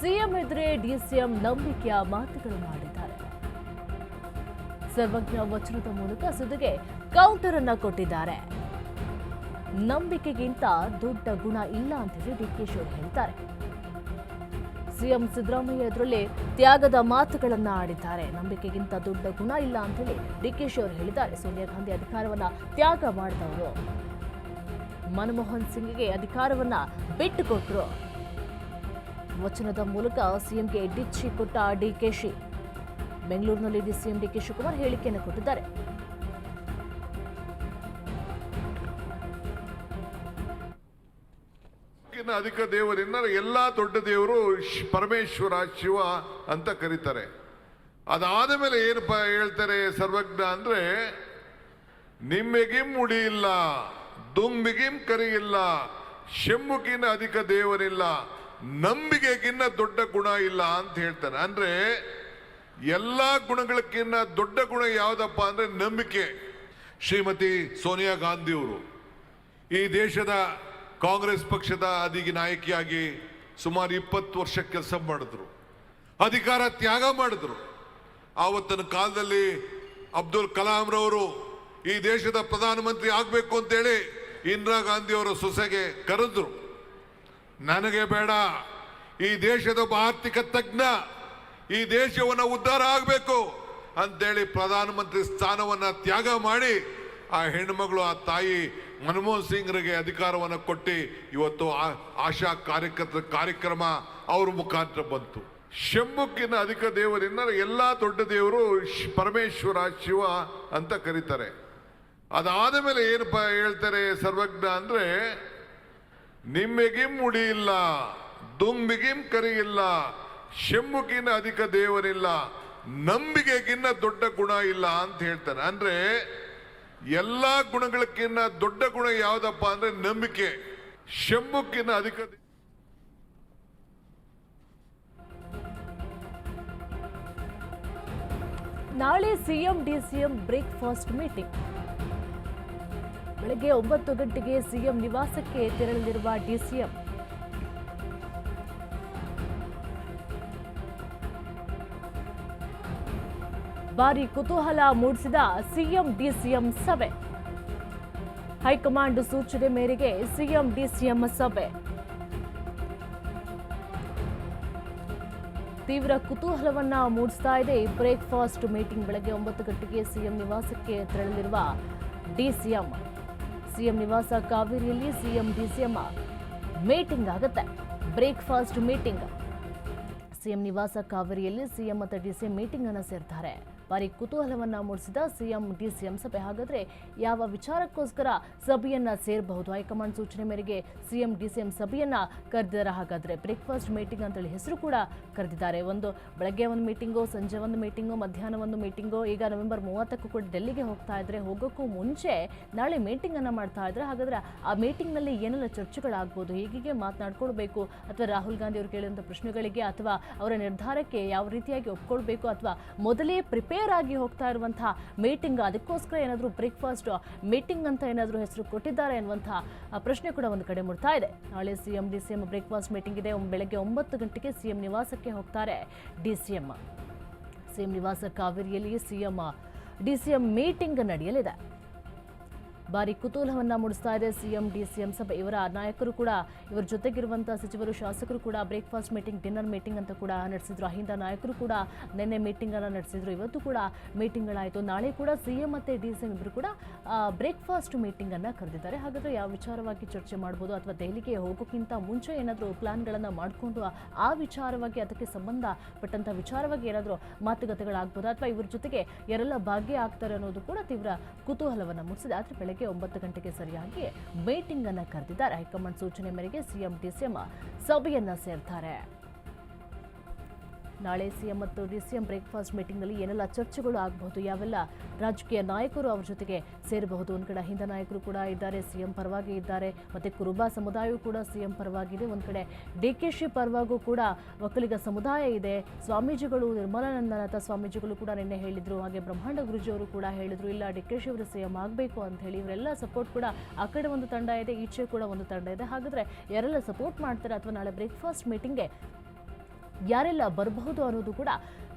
CM ಎದುರೇ DCM ನಂಬಿಕೆಯ ಮಾತುಗಳು ಮಾಡಿದ್ದಾರೆ. ಸರ್ವಜ್ಞ ವಚನದ ಮೂಲಕ ಸುದ್ದಿಗೆ ಕೌಂಟರ್ ಅನ್ನ ಕೊಟ್ಟಿದ್ದಾರೆ. ನಂಬಿಕೆಗಿಂತ ದೊಡ್ಡ ಗುಣ ಇಲ್ಲ ಅಂತ ಹೇಳಿ ಡಿಕೆ ಶಿವರು ಹೇಳ್ತಾರೆ. ಸಿಎಂ ಸಿದ್ದರಾಮಯ್ಯ ತ್ಯಾಗದ ಮಾತುಗಳನ್ನ ಆಡಿದ್ದಾರೆ. ನಂಬಿಕೆಗಿಂತ ದೊಡ್ಡ ಗುಣ ಇಲ್ಲ ಅಂತ ಹೇಳಿ ಡಿಕೆಶಿ ಅವರು ಹೇಳಿದ್ದಾರೆ. ಸೋನಿಯಾ ಗಾಂಧಿ ಅಧಿಕಾರವನ್ನ ತ್ಯಾಗ ಮಾಡಿದವರು. ಮನಮೋಹನ್ ಸಿಂಗ್ಗೆ ಅಧಿಕಾರವನ್ನ ಬಿಟ್ಟುಕೊಟ್ರು. ವಚನದ ಮೂಲಕ ಸಿಎಂಗೆ ಡಿಚ್ಚಿ ಕೊಟ್ಟ ಡಿಕೆಶಿ ಬೆಂಗಳೂರಿನಲ್ಲಿ ಸಿಎಂ ಡಿಕೆ ಶಿವಕುಮಾರ್ ಹೇಳಿಕೆಯನ್ನು ಕೊಟ್ಟಿದ್ದಾರೆ. ಅಧಿಕ ದೇವರಿಂದ ಎಲ್ಲ ದೊಡ್ಡ ದೇವರು ಪರಮೇಶ್ವರ, ಶಿವ ಅಂತ ಕರೀತಾರೆ. ಅದಾದ ಮೇಲೆ ಏನಪ್ಪ ಹೇಳ್ತಾರೆ ಸರ್ವಜ್ಞ ಅಂದ್ರೆ, ನಿಮ್ಮೆಗಿಂ ಮುಡಿಯಿಲ್ಲ, ದುಂಬಿಗಿಂ ಕರಿಯಿಲ್ಲ, ಶೆಮ್ಮುಗಿನ ಅಧಿಕ ದೇವರಿಲ್ಲ ನಂಬಿಕೆಗಿನ್ನ ದೊಡ್ಡ ಗುಣ ಇಲ್ಲ ಅಂತ ಹೇಳ್ತಾನೆ. ಅಂದ್ರೆ ಎಲ್ಲಾ ಗುಣಗಳಕ್ಕಿನ್ನ ದೊಡ್ಡ ಗುಣ ಯಾವುದಪ್ಪ ಅಂದ್ರೆ ನಂಬಿಕೆ. ಶ್ರೀಮತಿ ಸೋನಿಯಾ ಗಾಂಧಿಯವರು ಈ ದೇಶದ ಕಾಂಗ್ರೆಸ್ ಪಕ್ಷದ ಅಧಿಕ ನಾಯಕಿಯಾಗಿ ಸುಮಾರು ಇಪ್ಪತ್ತು ವರ್ಷ ಕೆಲಸ ಮಾಡಿದ್ರು. ಅಧಿಕಾರ ತ್ಯಾಗ ಮಾಡಿದ್ರು. ಆವತ್ತಿನ ಕಾಲದಲ್ಲಿ ಅಬ್ದುಲ್ ಕಲಾಂರವರು ಈ ದೇಶದ ಪ್ರಧಾನಮಂತ್ರಿ ಆಗಬೇಕು ಅಂತೇಳಿ ಇಂದಿರಾ ಗಾಂಧಿ ಅವರ ಸೊಸೆಗೆ ಕರೆದ್ರು. ನನಗೆ ಬೇಡ. ಈ ದೇಶದ ಒಬ್ಬ ಆರ್ಥಿಕ ತಜ್ಞ, ಈ ದೇಶವನ್ನು ಉದ್ಧಾರ ಆಗಬೇಕು ಅಂತೇಳಿ ಪ್ರಧಾನಮಂತ್ರಿ ಸ್ಥಾನವನ್ನು ತ್ಯಾಗ ಮಾಡಿ ಆ ಹೆಣ್ಮಗಳು ಆ ತಾಯಿ ಮನಮೋಹನ್ ಸಿಂಗ್ರಿಗೆ ಅಧಿಕಾರವನ್ನು ಕೊಟ್ಟು ಇವತ್ತು ಆಶಾ ಕಾರ್ಯಕರ್ತರ ಕಾರ್ಯಕ್ರಮ ಅವ್ರ ಮುಖಾಂತರ ಬಂತು. ಶಂಭುಕ್ಕಿನ ಅಧಿಕ ದೇವರಿಂದ ಎಲ್ಲ ದೊಡ್ಡ ದೇವರು ಪರಮೇಶ್ವರ ಶಿವ ಅಂತ ಕರೀತಾರೆ. ಅದಾದ ಮೇಲೆ ಏನಪ್ಪ ಹೇಳ್ತಾರೆ ಸರ್ವಜ್ಞ ಅಂದ್ರೆ ನಿಮ್ಮೆಗಿಂ ಮುಡಿಯಿಲ್ಲ ದುಂಬಿಗಿಂ ಕರಿಯಿಲ್ಲ ಶೆಮ್ಮುಗಿನ ಅಧಿಕ ದೇವರಿಲ್ಲ ನಂಬಿಕೆಗಿನ್ನ ದೊಡ್ಡ ಗುಣ ಇಲ್ಲ ಅಂತ ಹೇಳ್ತಾನೆ ಅಂದ್ರೆ ಎಲ್ಲಾ ಗುಣಗಳಕ್ಕಿನ್ನ ದೊಡ್ಡ ಗುಣ ಯಾವ್ದಪ್ಪ ಅಂದ್ರೆ ನಂಬಿಕೆ. ಶೆಮ್ಮುಕ್ಕಿನ ಅಧಿಕ ನಾಳೆ ಸಿಎಂ, ಡಿಸಿಎಂ ಬ್ರೇಕ್ಫಾಸ್ಟ್ ಮೀಟಿಂಗ್. ಬೆಳಗ್ಗೆ ಒಂಬತ್ತು ಗಂಟೆಗೆ ಸಿಎಂ ನಿವಾಸಕ್ಕೆ ತೆರಳಲಿರುವ ಡಿಸಿಎಂ. ಭಾರಿ ಕುತೂಹಲ ಮೂಡಿಸಿದ ಸಿಎಂ ಡಿಸಿಎಂ ಸಭೆ. ಹೈಕಮಾಂಡ್ ಸೂಚನೆ ಮೇರೆಗೆ ಸಿಎಂ ಡಿಸಿಎಂ ಸಭೆ. ತೀವ್ರ ಕುತೂಹಲವನ್ನ ಮೂಡಿಸ್ತಾ ಇದೆ ಬ್ರೇಕ್ಫಾಸ್ಟ್ ಮೀಟಿಂಗ್ ಬೆಳಗ್ಗೆ ಒಂಬತ್ತು ಗಂಟೆಗೆ ಸಿಎಂ ನಿವಾಸಕ್ಕೆ ತೆರಳಲಿರುವ ಡಿಸಿಎಂ. ಸಿಎಂ ನಿವಾಸ ಕಾವೇರಿಯಲ್ಲಿ ಸಿಎಂ ಡಿಸಿಎಂ ಮೀಟಿಂಗ್ ಆಗುತ್ತೆ. Breakfast meeting. ಸಿಎಂ ನಿವಾಸ ಕಾವೇರಿಯಲ್ಲಿ ಸಿಎಂ ಮತ್ತು ಡಿಸಿಎಂ ಮೀಟಿಂಗ್ ಅನ್ನು ಸೇರ್ತಾರೆ. ಭಾರಿ ಕುತೂಹಲವನ್ನ ಮೂಡಿಸಿದ ಸಿಎಂ, ಡಿಸಿಎಂ ಸಭೆ. ಹಾಗಾದ್ರೆ ಯಾವ ವಿಚಾರಕ್ಕೋಸ್ಕರ ಸಭೆಯನ್ನ ಸೇರಬಹುದು? ಹೈಕಮಾಂಡ್ ಸೂಚನೆ ಮೇರೆಗೆ ಸಿಎಂ, ಡಿಸಿಎಂ ಸಭೆಯನ್ನ ಕರೆದಿದ್ದಾರೆ. ಹಾಗಾದ್ರೆ ಬ್ರೇಕ್ಫಾಸ್ಟ್ ಮೀಟಿಂಗ್ ಅಂತೇಳಿ ಹೆಸರು ಕೂಡ ಕರೆದಿದ್ದಾರೆ. ಒಂದು ಬೆಳಗ್ಗೆ ಒಂದು ಮೀಟಿಂಗು, ಸಂಜೆ ಒಂದು ಮೀಟಿಂಗು, ಮಧ್ಯಾಹ್ನ ಒಂದು ಮೀಟಿಂಗು, ಈಗ ನವೆಂಬರ್ ಮೂವತ್ತಕ್ಕೂ ಕೂಡ ಡೆಲ್ಲಿಗೆ ಹೋಗ್ತಾ ಇದ್ರೆ, ಹೋಗೋಕ್ಕೂ ಮುಂಚೆ ನಾಳೆ ಮೀಟಿಂಗ್ ಅನ್ನ ಮಾಡ್ತಾ ಇದ್ರೆ, ಹಾಗಾದ್ರೆ ಆ ಮೀಟಿಂಗ್ನಲ್ಲಿ ಏನೆಲ್ಲ ಚರ್ಚೆಗಳಾಗ್ಬೋದು ಹೀಗೆ ಮಾತನಾಡ್ಕೊಳ್ಬೇಕು, ಅಥವಾ ರಾಹುಲ್ ಗಾಂಧಿ ಅವರು ಕೇಳಿದಂಥ ಪ್ರಶ್ನೆಗಳಿಗೆ, ಅಥವಾ ಅವರ ನಿರ್ಧಾರಕ್ಕೆ ಯಾವ ರೀತಿಯಾಗಿ ಒಪ್ಕೊಳ್ಬೇಕು, ಅಥವಾ ಮೊದಲೇ ಪ್ರಿಪೇರ್ ಆಗಿ ಹೋಗ್ತಾ ಇರುವಂತಹ ಮೀಟಿಂಗ್ ಅದಕ್ಕೋಸ್ಕರ ಏನಾದರೂ ಬ್ರೇಕ್ಫಾಸ್ಟ್ ಮೀಟಿಂಗ್ ಅಂತ ಏನಾದರೂ ಹೆಸರು ಕೊಟ್ಟಿದ್ದಾರೆ ಅನ್ನುವಂತಹ ಪ್ರಶ್ನೆ ಕೂಡ ಒಂದು ಕಡೆ ಮೂಡ್ತಾ ಇದೆ. ನಾಳೆ CM D C M breakfast meeting ಇದೆ. ಬೆಳಗ್ಗೆ ಒಂಬತ್ತು ಗಂಟೆಗೆ ಸಿಎಂ ನಿವಾಸಕ್ಕೆ ಹೋಗ್ತಾರೆ ಡಿ ಸಿ ಎಂ ಸಿಎಂ ನಿವಾಸ ಕಾವೇರಿಯಲ್ಲಿ ಸಿಎಂ ಡಿಸಿಎಂ ಮೀಟಿಂಗ್ ನಡೆಯಲಿದೆ. ಭಾರಿ ಕುತೂಹಲವನ್ನ ಮೂಡಿಸ್ತಾ ಇದೆ ಸಿಎಂ ಡಿ ಸಿಎಂ ಸಭೆ. ಇವರ ನಾಯಕರು ಕೂಡ, ಇವರ ಜೊತೆಗಿರುವಂತಹ ಸಚಿವರು, ಶಾಸಕರು ಕೂಡ ಬ್ರೇಕ್ಫಾಸ್ಟ್ ಮೀಟಿಂಗ್ ಡಿನ್ನರ್ ಮೀಟಿಂಗ್ ಅಂತ ಕೂಡ ನಡೆಸಿದ್ರು. ಅಹಿಂದ ನಾಯಕರು ಕೂಡ ನಿನ್ನೆ ಮೀಟಿಂಗ್ ಅನ್ನ ನಡೆಸಿದ್ರು. ಇವತ್ತು ಕೂಡ ಮೀಟಿಂಗ್ಗಳಾಯಿತು ನಾಳೆ ಕೂಡ ಸಿಎಂ ಮತ್ತೆ ಡಿಸಿಎಂ ಇಬ್ಬರು ಕೂಡ ಬ್ರೇಕ್ಫಾಸ್ಟ್ ಮೀಟಿಂಗ್ ಅನ್ನ ಕರೆದಿದ್ದಾರೆ. ಹಾಗಾದ್ರೆ ಯಾವ ವಿಚಾರವಾಗಿ ಚರ್ಚೆ ಮಾಡ್ಬೋದು ಅಥವಾ ದೆಹಲಿಗೆ ಹೋಗೋಕ್ಕಿಂತ ಮುಂಚೆ ಏನಾದರೂ ಪ್ಲಾನ್ಗಳನ್ನು ಮಾಡಿಕೊಂಡು ಆ ವಿಚಾರವಾಗಿ, ಅದಕ್ಕೆ ಸಂಬಂಧಪಟ್ಟಂತ ವಿಚಾರವಾಗಿ ಏನಾದರೂ ಮಾತುಕತೆಗಳಾಗ್ಬೋದು? ಅಥವಾ ಇವ್ರ ಜೊತೆಗೆ ಯಾರೆಲ್ಲ ಭಾಗಿಯಾಗ್ತಾರೆ ಅನ್ನೋದು ಕೂಡ ತೀವ್ರ ಕುತೂಹಲವನ್ನು ಮೂಡಿಸಿದೆ. ಆದರೆ ಬೆಳಗ್ಗೆ ಒಂಬತ್ತು ಗಂಟೆಗೆ ಸರಿಯಾಗಿ ಮೀಟಿಂಗ್ ಅನ್ನು ಕರೆದಿದ್ದಾರೆ. ಹೈಕಮಾಂಡ್ ಸೂಚನೆ ಮೇರೆಗೆ ಸಿಎಂ ಡಿಸಿಎಂ ಸಭೆಯನ್ನ ಸೇರ್ತಾರೆ. ನಾಳೆ ಸಿಎಂ ಮತ್ತು ಡಿಸಿಎಂ ಬ್ರೇಕ್ಫಾಸ್ಟ್ ಮೀಟಿಂಗ್ನಲ್ಲಿ ಏನೆಲ್ಲ ಚರ್ಚೆಗಳು ಆಗಬಹುದು, ಯಾವೆಲ್ಲ ರಾಜಕೀಯ ನಾಯಕರು ಅವರ ಜೊತೆಗೆ ಸೇರಬಹುದು ಒಂದು ಕಡೆ ಹಿಂದ ನಾಯಕರು ಕೂಡ ಇದ್ದಾರೆ, ಸಿಎಂ ಪರವಾಗಿ ಇದ್ದಾರೆ, ಮತ್ತು ಕುರುಬ ಸಮುದಾಯವೂ ಕೂಡ ಸಿಎಂ ಪರವಾಗಿದೆ. ಒಂದು ಕಡೆ ಡಿ ಕೆ ಶಿ ಪರವಾಗೂ ಕೂಡ ಒಕ್ಕಲಿಗ ಸಮುದಾಯ ಇದೆ, ಸ್ವಾಮೀಜಿಗಳು ನಿರ್ಮಲಾನಂದನಾಥ ಸ್ವಾಮೀಜಿಗಳು ಕೂಡ ನಿನ್ನೆ ಹೇಳಿದರು, ಹಾಗೆ ಬ್ರಹ್ಮಾಂಡ ಗುರುಜಿ ಅವರು ಕೂಡ ಹೇಳಿದರು, ಇಲ್ಲ ಡಿ ಕೆ ಶಿ ಅವರು ಸಿಎಂ ಆಗಬೇಕು ಅಂತ ಹೇಳಿ ಇವರೆಲ್ಲ ಸಪೋರ್ಟ್ ಕೂಡ ಆ ಕಡೆ ಒಂದು ತಂಡ ಇದೆ, ಈಚೆ ಕೂಡ ಒಂದು ತಂಡ ಇದೆ. ಹಾಗಾದರೆ ಯಾರೆಲ್ಲ ಸಪೋರ್ಟ್ ಮಾಡ್ತಾರೆ ಅಥವಾ ನಾಳೆ ಬ್ರೇಕ್ಫಾಸ್ಟ್ ಮೀಟಿಂಗ್ಗೆ ಯಾರೆಲ್ಲ ಬರಬಹುದು ಅನ್ನೋದು ಕೂಡ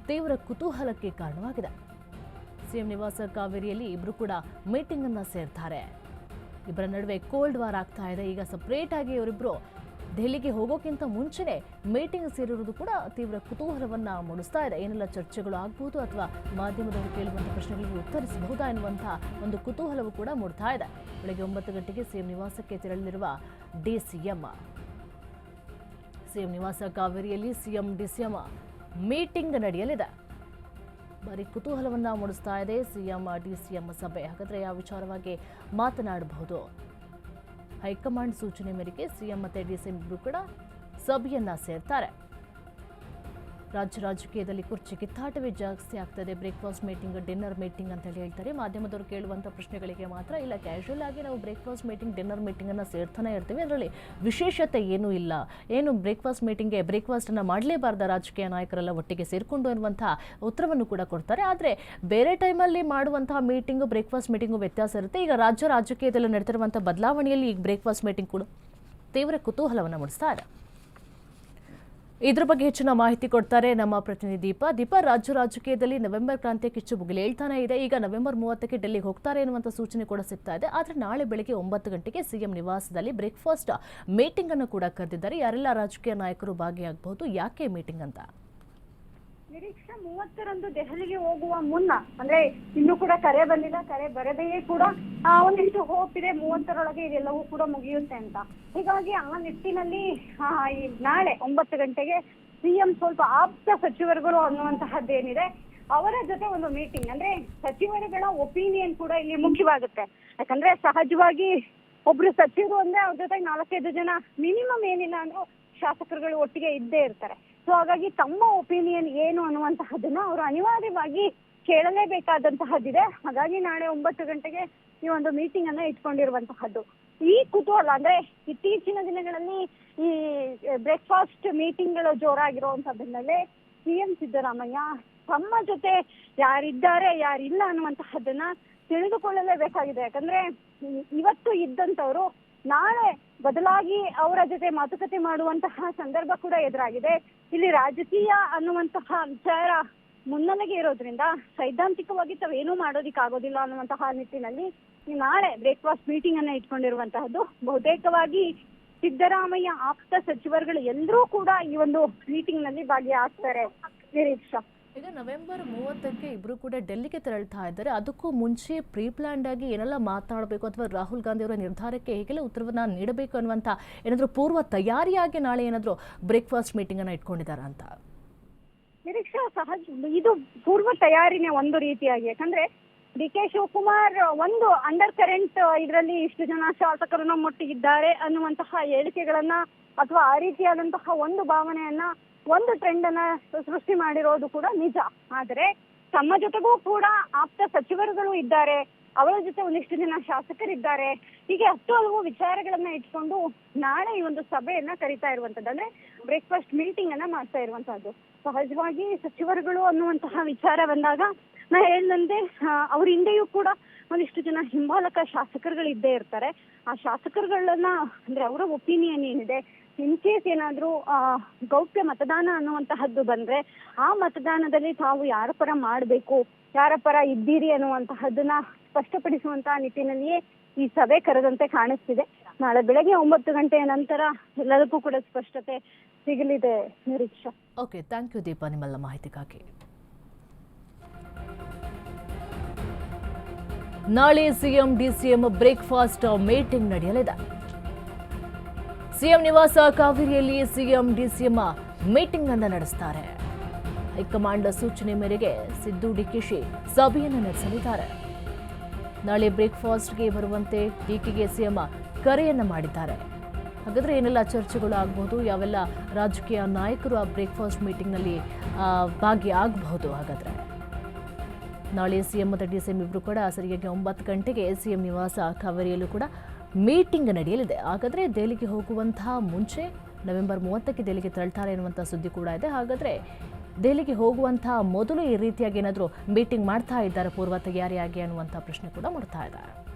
ತೀವ್ರ ಕುತೂಹಲಕ್ಕೆ ಕಾರಣವಾಗಿದೆ. ಸಿಎಂ ನಿವಾಸ ಕಾವೇರಿಯಲ್ಲಿ ಇಬ್ಬರು ಕೂಡ ಮೀಟಿಂಗ್ ಅನ್ನ ಸೇರ್ತಾರೆ. ಇಬ್ಬರ ನಡುವೆ ಕೋಲ್ಡ್ ವಾರ್ ಆಗ್ತಾ ಇದೆ. ಈಗ ಸಪರೇಟ್ ಆಗಿ ಇವರಿಬ್ಬರು ದೆಹಲಿಗೆ ಹೋಗೋಕ್ಕಿಂತ ಮುಂಚೆನೆ ಮೀಟಿಂಗ್ ಸೇರಿರುವುದು ಕೂಡ ತೀವ್ರ ಕುತೂಹಲವನ್ನ ಮೂಡಿಸ್ತಾ ಇದೆ. ಏನೆಲ್ಲ ಚರ್ಚೆಗಳು ಆಗಬಹುದು ಅಥವಾ ಮಾಧ್ಯಮದವರು ಕೇಳುವಂಥ ಪ್ರಶ್ನೆಗಳಿಗೆ ಉತ್ತರಿಸಬಹುದಾ ಎನ್ನುವಂತಹ ಒಂದು ಕುತೂಹಲವು ಕೂಡ ಮೂಡ್ತಾ ಇದೆ. ಬೆಳಗ್ಗೆ ಒಂಬತ್ತು ಗಂಟೆಗೆ ಸಿಎಂ ನಿವಾಸಕ್ಕೆ ತೆರಳಲಿರುವ ಡಿಸಿಎಂ ಸಿಎಂ ನಿವಾಸ ಕಾವೇರಿಯಲ್ಲಿ ಸಿಎಂ ಡಿಸಿಎಂ ಮೀಟಿಂಗ್ ನಡೆಯಲಿದೆ. ಬರೀ ಕುತೂಹಲವನ್ನ ಮೂಡಿಸ್ತಾ ಇದೆ ಸಿಎಂ ಡಿಸಿಎಂ ಸಭೆ. ಹಾಗಾದ್ರೆ ಯಾವ ವಿಚಾರವಾಗಿ ಮಾತನಾಡಬಹುದು? ಹೈಕಮಾಂಡ್ ಸೂಚನೆ ಮೇರೆಗೆ ಸಿಎಂ ಮತ್ತೆ ಡಿಸಿಎಂ ಇಬ್ಬರು ಕೂಡ ಸಭೆಯನ್ನ ಸೇರ್ತಾರೆ. ರಾಜ್ಯ ರಾಜಕೀಯದಲ್ಲಿ ಕುರ್ಚಿ ಕಿತ್ತಾಟವೇ ಜಾಸ್ತಿ ಆಗ್ತದೆ. ಬ್ರೇಕ್ಫಾಸ್ಟ್ ಮೀಟಿಂಗ್ ಡಿನ್ನರ್ ಮೀಟಿಂಗ್ ಅಂತ ಹೇಳಿ ಹೇಳ್ತಾರೆ. ಮಾಧ್ಯಮದವರು ಕೇಳುವಂಥ ಪ್ರಶ್ನೆಗಳಿಗೆ ಮಾತ್ರ ಇಲ್ಲ. ಕ್ಯಾಶುವಲ್ ಆಗಿ ನಾವು ಬ್ರೇಕ್ಫಾಸ್ಟ್ ಮೀಟಿಂಗ್ ಡಿನ್ನರ್ ಮೀಟಿಂಗನ್ನು ಸೇರ್ತಾನೆ ಇರ್ತೀವಿ. ಅದರಲ್ಲಿ ವಿಶೇಷತೆ ಏನೂ ಇಲ್ಲ. ಏನು ಬ್ರೇಕ್ಫಾಸ್ಟ್ ಮೀಟಿಂಗ್ಗೆ ಬ್ರೇಕ್ಫಾಸ್ಟನ್ನು ಮಾಡಲೇಬಾರ್ದ ರಾಜಕೀಯ ನಾಯಕರೆಲ್ಲ ಒಟ್ಟಿಗೆ ಸೇರಿಕೊಂಡು ಅನ್ನುವಂಥ ಉತ್ತರವನ್ನು ಕೂಡ ಕೊಡ್ತಾರೆ. ಆದರೆ ಬೇರೆ ಟೈಮಲ್ಲಿ ಮಾಡುವಂಥ ಮೀಟಿಂಗು ಬ್ರೇಕ್ಫಾಸ್ಟ್ ಮೀಟಿಂಗು ವ್ಯತ್ಯಾಸ ಇರುತ್ತೆ. ಈಗ ರಾಜ್ಯ ರಾಜಕೀಯದಲ್ಲಿ ನಡೆದಿರುವಂಥ ಬದಲಾವಣೆಯಲ್ಲಿ ಈಗ ಬ್ರೇಕ್ಫಾಸ್ಟ್ ಮೀಟಿಂಗ್ ಕೂಡ ತೀವ್ರ ಕುತೂಹಲವನ್ನು ಮೂಡಿಸ್ತಾ ಇದೆ. ಇದ್ರ ಬಗ್ಗೆ ಹೆಚ್ಚಿನ ಮಾಹಿತಿ ಕೊಡ್ತಾರೆ ನಮ್ಮ ಪ್ರತಿನಿಧಿ ದೀಪ. ದೀಪ, ರಾಜ್ಯ ರಾಜಕೀಯದಲ್ಲಿ ನವೆಂಬರ್ ಕ್ರಾಂತಿಯ ಕಿಚ್ಚು ಮುಗಿಲೇಳ್ತಾನೆ ಇದೆ, ಈಗ ನವೆಂಬರ್ ಮೂವತ್ತಕ್ಕೆ ಡೆಲ್ಲಿಗೆ ಹೋಗ್ತಾರೆ ಎನ್ನುವಂಥ ಸೂಚನೆ ಕೂಡ ಸಿಗ್ತಾ ಇದೆ. ಆದರೆ ನಾಳೆ ಬೆಳಗ್ಗೆ ಒಂಬತ್ತು ಗಂಟೆಗೆ ಸಿಎಂ ನಿವಾಸದಲ್ಲಿ ಬ್ರೇಕ್ಫಾಸ್ಟ್ ಮೀಟಿಂಗ್ ಅನ್ನು ಕೂಡ ಕರೆದಿದ್ದಾರೆ. ಯಾರೆಲ್ಲ ರಾಜಕೀಯ ನಾಯಕರು ಭಾಗಿಯಾಗಬಹುದು, ಯಾಕೆ ಮೀಟಿಂಗ್ ಅಂತ? ನಿರೀಕ್ಷಾ ಮೂವತ್ತರಂದು ದೆಹಲಿಗೆ ಹೋಗುವ ಮುನ್ನ, ಅಂದ್ರೆ ಇನ್ನೂ ಕೂಡ ಕರೆ ಬಂದಿಲ್ಲ, ಕರೆ ಬರದೆಯೇ ಕೂಡ ಒಂದಿಷ್ಟು ಹೋಪ್ ಇದೆ, ಮೂವತ್ತರೊಳಗೆ ಇದೆಲ್ಲವೂ ಕೂಡ ಮುಗಿಯುತ್ತೆ ಅಂತ. ಹೀಗಾಗಿ ಆ ನಿಟ್ಟಿನಲ್ಲಿ ಈ ನಾಳೆ ಒಂಬತ್ತು ಗಂಟೆಗೆ ಸಿಎಂ ಸ್ವಲ್ಪ ಆಪ್ತ ಸಚಿವರುಗಳು ಅನ್ನುವಂತಹದ್ದೇನಿದೆ, ಅವರ ಜೊತೆ ಒಂದು ಮೀಟಿಂಗ್ ಅಂದ್ರೆ ಸಚಿವರುಗಳ ಒಪಿನಿಯನ್ ಕೂಡ ಇಲ್ಲಿ ಮುಖ್ಯವಾಗುತ್ತೆ. ಯಾಕಂದ್ರೆ ಸಹಜವಾಗಿ ಒಬ್ರು ಸಚಿವರು ಅಂದ್ರೆ ಅವ್ರ ಜೊತೆ ನಾಲ್ಕೈದು ಜನ ಮಿನಿಮಮ್ ಏನಿಲ್ಲ ಅಂದ್ರೂ ಶಾಸಕರುಗಳು ಒಟ್ಟಿಗೆ ಇದ್ದೇ ಇರ್ತಾರೆ. ಸೊ ಹಾಗಾಗಿ ತಮ್ಮ ಒಪಿನಿಯನ್ ಏನು ಅನ್ನುವಂತಹದನ್ನ ಅವರು ಅನಿವಾರ್ಯವಾಗಿ ಕೇಳಲೇಬೇಕಾದಂತಹದ್ದಿದೆ. ಹಾಗಾಗಿ ನಾಳೆ ಒಂಬತ್ತು ಗಂಟೆಗೆ ಈ ಒಂದು ಮೀಟಿಂಗ್ ಅನ್ನ ಇಟ್ಕೊಂಡಿರುವಂತಹದ್ದು. ಈ ಕುತೂಹಲ ಅಂದ್ರೆ ಇತ್ತೀಚಿನ ದಿನಗಳಲ್ಲಿ ಈ ಬ್ರೇಕ್ಫಾಸ್ಟ್ ಮೀಟಿಂಗ್ಗಳು ಜೋರಾಗಿರುವಂತ ಬೆನ್ನಲ್ಲೇ ಸಿಎಂ ಸಿದ್ದರಾಮಯ್ಯ ತಮ್ಮ ಜೊತೆ ಯಾರಿದ್ದಾರೆ, ಯಾರಿಲ್ಲ ಅನ್ನುವಂತಹದ್ದನ್ನ ತಿಳಿದುಕೊಳ್ಳಲೇಬೇಕಾಗಿದೆ. ಯಾಕಂದ್ರೆ ಇವತ್ತು ಇದ್ದಂತವ್ರು ನಾಳೆ ಬದಲಾಗಿ ಅವರ ಜೊತೆ ಮಾತುಕತೆ ಮಾಡುವಂತಹ ಸಂದರ್ಭ ಕೂಡ ಎದುರಾಗಿದೆ. ಇಲ್ಲಿ ರಾಜಕೀಯ ಅನ್ನುವಂತಹ ವಿಚಾರ ಮುನ್ನೆಲೆಗೆ ಇರೋದ್ರಿಂದ ಸೈದ್ಧಾಂತಿಕವಾಗಿ ತಾವೇನೂ ಮಾಡೋದಿಕ್ಕೆ ಆಗೋದಿಲ್ಲ ಅನ್ನುವಂತಹ ನಿಟ್ಟಿನಲ್ಲಿ ನಾಳೆ ಬ್ರೇಕ್ಫಾಸ್ಟ್ ಮೀಟಿಂಗ್ ಅನ್ನ ಇಟ್ಕೊಂಡಿರುವಂತಹದ್ದು. ಬಹುತೇಕವಾಗಿ ಸಿದ್ದರಾಮಯ್ಯ ಆಪ್ತ ಸಚಿವರುಗಳು ಎಲ್ಲರೂ ಕೂಡ ಈ ಒಂದು ಮೀಟಿಂಗ್ನಲ್ಲಿ ಭಾಗಿಯಾಗ್ತಾರೆ ನಿರೀಕ್ಷಾ. ಈಗ ನವೆಂಬರ್ ಮೂವತ್ತಕ್ಕೆ ಇಬ್ರು ಕೂಡ ಡೆಲ್ಲಿಗೆ ತೆರಳ್ತಾ ಇದ್ದಾರೆ. ಅದಕ್ಕೂ ಮುಂಚೆ ಪ್ರೀ ಪ್ಲಾನ್ಡ್ ಆಗಿ ಏನೆಲ್ಲ ಮಾತಾಡಬೇಕು ಅಥವಾ ರಾಹುಲ್ ಗಾಂಧಿ ಅವರ ನಿರ್ಧಾರಕ್ಕೆ ಹೇಗೆಲ್ಲ ಉತ್ತರವನ್ನು ನೀಡಬೇಕು ಅನ್ನುವಂಥ ಏನಾದರೂ ಪೂರ್ವ ತಯಾರಿಯಾಗಿ ನಾಳೆ ಏನಾದರೂ ಬ್ರೇಕ್ಫಾಸ್ಟ್ ಮೀಟಿಂಗ್ ಅನ್ನ ಇಟ್ಕೊಂಡಿದ್ದಾರೆ ಅಂತ? ನಿರೀಕ್ಷಾ ಸಹಜ. ಇದು ಪೂರ್ವ ತಯಾರಿನೇ ಒಂದು ರೀತಿಯಾಗಿ. ಯಾಕಂದ್ರೆ ಡಿ ಕೆ ಶಿವಕುಮಾರ್ ಒಂದು ಅಂಡರ್ ಕರೆಂಟ್ ಇದರಲ್ಲಿ ಇಷ್ಟು ಜನ ಶಾಸಕರು ಮುಟ್ಟಿದ್ದಾರೆ ಅನ್ನುವಂತಹ ಹೇಳಿಕೆಗಳನ್ನ ಅಥವಾ ಆ ರೀತಿಯಾದಂತಹ ಒಂದು ಭಾವನೆಯನ್ನ ಒಂದು ಟ್ರೆಂಡ್ ಅನ್ನ ಸೃಷ್ಟಿ ಮಾಡಿರೋದು ಕೂಡ ನಿಜ. ಆದ್ರೆ ತಮ್ಮ ಜೊತೆಗೂ ಕೂಡ ಆಪ್ತ ಸಚಿವರುಗಳು ಇದ್ದಾರೆ. ಅವರ ಜೊತೆ ಒಂದಿಷ್ಟು ಜನ ಶಾಸಕರಿದ್ದಾರೆ. ಹೀಗೆ ಹತ್ತು ಹಲವು ವಿಚಾರಗಳನ್ನ ಇಟ್ಕೊಂಡು ನಾಳೆ ಈ ಒಂದು ಸಭೆಯನ್ನ ಕರಿತಾ ಇರುವಂತದ್ದು ಅಂದ್ರೆ ಬ್ರೇಕ್ಫಾಸ್ಟ್ ಮೀಟಿಂಗ್ ಅನ್ನ ಮಾಡ್ತಾ ಇರುವಂತಹದ್ದು ಸಹಜವಾಗಿ ಸಚಿವರುಗಳು ಅನ್ನುವಂತಹ ವಿಚಾರ ಬಂದಾಗ ನಾ ಹೇಳ್ದಂತೆ ಅವ್ರ ಹಿಂದೆಯೂ ಕೂಡ ಒಂದಿಷ್ಟು ಜನ ಹಿಂಬಾಲಕ ಶಾಸಕರುಗಳು ಇದ್ದೇ ಇರ್ತಾರೆ. ಆ ಶಾಸಕರುಗಳನ್ನ, ಅಂದ್ರೆ ಅವರ ಒಪಿನಿಯನ್ ಏನಿದೆ ಇನ್ ಕೇಸ್ ಏನಾದ್ರೂ ಗೌಪ್ಯ ಮತದಾನ ಅನ್ನುವಂತಹದ್ದು ಬಂದ್ರೆ, ಆ ಮತದಾನದಲ್ಲಿ ತಾವು ಯಾರ ಪರ ಮಾಡಬೇಕು, ಯಾರ ಪರ ಇದ್ದೀರಿ ಅನ್ನುವಂತಹದ್ದನ್ನ ಸ್ಪಷ್ಟಪಡಿಸುವಂತಹ ನಿಟ್ಟಿನಲ್ಲಿಯೇ ಈ ಸಭೆ ಕರೆದಂತೆ ಕಾಣಿಸ್ತಿದೆ. ನಾಳೆ ಬೆಳಗ್ಗೆ ಒಂಬತ್ತು ಗಂಟೆಯ ನಂತರ ಎಲ್ಲದಕ್ಕೂ ಕೂಡ ಸ್ಪಷ್ಟತೆ ಸಿಗಲಿದೆ Nireeksha. Okay thank you Deepa ನಿಮ್ಮೆಲ್ಲ ಮಾಹಿತಿಗಾಗಿ. ನಾಳೆ ಸಿಎಂ, ಡಿಸಿಎಂ ಬ್ರೇಕ್ಫಾಸ್ಟ್ ಮೀಟಿಂಗ್ ನಡೆಯಲಿದೆ. ಸಿಎಂ ನಿವಾಸ ಕಾವೇರಿಯಲ್ಲಿ ಸಿಎಂ ಡಿಸಿಎಂ ಮೀಟಿಂಗ್ ಅನ್ನು ನಡೆಸ್ತಾರೆ. ಹೈಕಮಾಂಡ್ ಸೂಚನೆ ಮೇರೆಗೆ ಸಿದ್ದು ಡಿಕೆಶಿ ಸಭೆಯನ್ನು ನಡೆಸಲಿದ್ದಾರೆ. ನಾಳೆ ಬ್ರೇಕ್ಫಾಸ್ಟ್ಗೆ ಬರುವಂತೆ ಡಿಕೆಗೆ ಸಿಎಂ ಕರೆಯನ್ನು ಮಾಡಿದ್ದಾರೆ. ಹಾಗಾದ್ರೆ ಏನೆಲ್ಲ ಚರ್ಚೆಗಳು ಆಗಬಹುದು ಯಾವೆಲ್ಲ ರಾಜಕೀಯ ನಾಯಕರು ಆ ಬ್ರೇಕ್ಫಾಸ್ಟ್ ಮೀಟಿಂಗ್ನಲ್ಲಿ ಭಾಗಿಯಾಗಬಹುದು ಹಾಗಾದ್ರೆ? ನಾಳೆ ಸಿಎಂ ಮತ್ತು ಡಿ ಸಿ ಇಬ್ಬರು ಕೂಡ ಸರಿಯಾಗಿ ಒಂಬತ್ತು ಗಂಟೆಗೆ ಸಿಎಂ ನಿವಾಸ ಕಾವೇರಿಯಲ್ಲೂ ಕೂಡ ಮೀಟಿಂಗ್ ನಡೆಯಲಿದೆ. ಹಾಗಾದರೆ ದೆಹಲಿಗೆ ಹೋಗುವಂತಹ ಮುಂಚೆ ನವೆಂಬರ್ ಮೂವತ್ತಕ್ಕೆ ದೆಹಲಿಗೆ ತೆರಳ್ತಾರೆ ಎನ್ನುವಂಥ ಸುದ್ದಿ ಕೂಡ ಇದೆ. ಹಾಗಾದರೆ ದೆಹಲಿಗೆ ಹೋಗುವಂತಹ ಮೊದಲು ಈ ರೀತಿಯಾಗಿ ಏನಾದರೂ ಮೀಟಿಂಗ್ ಮಾಡ್ತಾ ಇದ್ದಾರೆ ಪೂರ್ವ ತಯಾರಿಯಾಗಿ ಅನ್ನುವಂಥ ಪ್ರಶ್ನೆ ಕೂಡ ಮಾಡ್ತಾ ಇದೆ.